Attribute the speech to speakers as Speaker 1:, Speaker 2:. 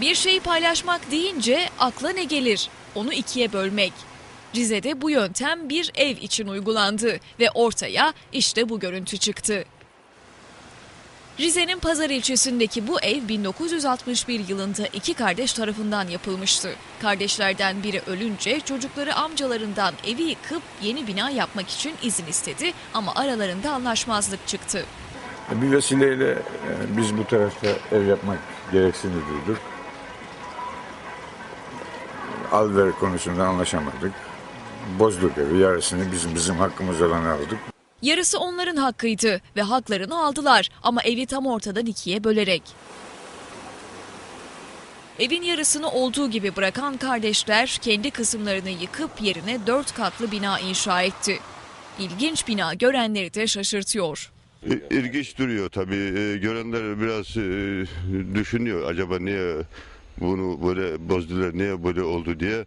Speaker 1: Bir şeyi paylaşmak deyince akla ne gelir? Onu ikiye bölmek. Rize'de bu yöntem bir ev için uygulandı ve ortaya işte bu görüntü çıktı. Rize'nin Pazar ilçesindeki bu ev 1961 yılında iki kardeş tarafından yapılmıştı. Kardeşlerden biri ölünce çocukları amcalarından evi yıkıp yeni bina yapmak için izin istedi ama aralarında anlaşmazlık çıktı.
Speaker 2: Bir vesileyle e, biz bu tarafta ev yapmak gereksinimi duyduk. Al ver konusunda anlaşamadık. Bozduk evi, yarısını bizim bizim hakkımız olanı aldık.
Speaker 1: Yarısı onların hakkıydı ve haklarını aldılar ama evi tam ortadan ikiye bölerek. Evin yarısını olduğu gibi bırakan kardeşler kendi kısımlarını yıkıp yerine dört katlı bina inşa etti. İlginç bina görenleri de şaşırtıyor.
Speaker 3: İlginç duruyor tabii. E, Görenler biraz e, düşünüyor acaba niye bunu böyle bozdular, niye böyle oldu diye.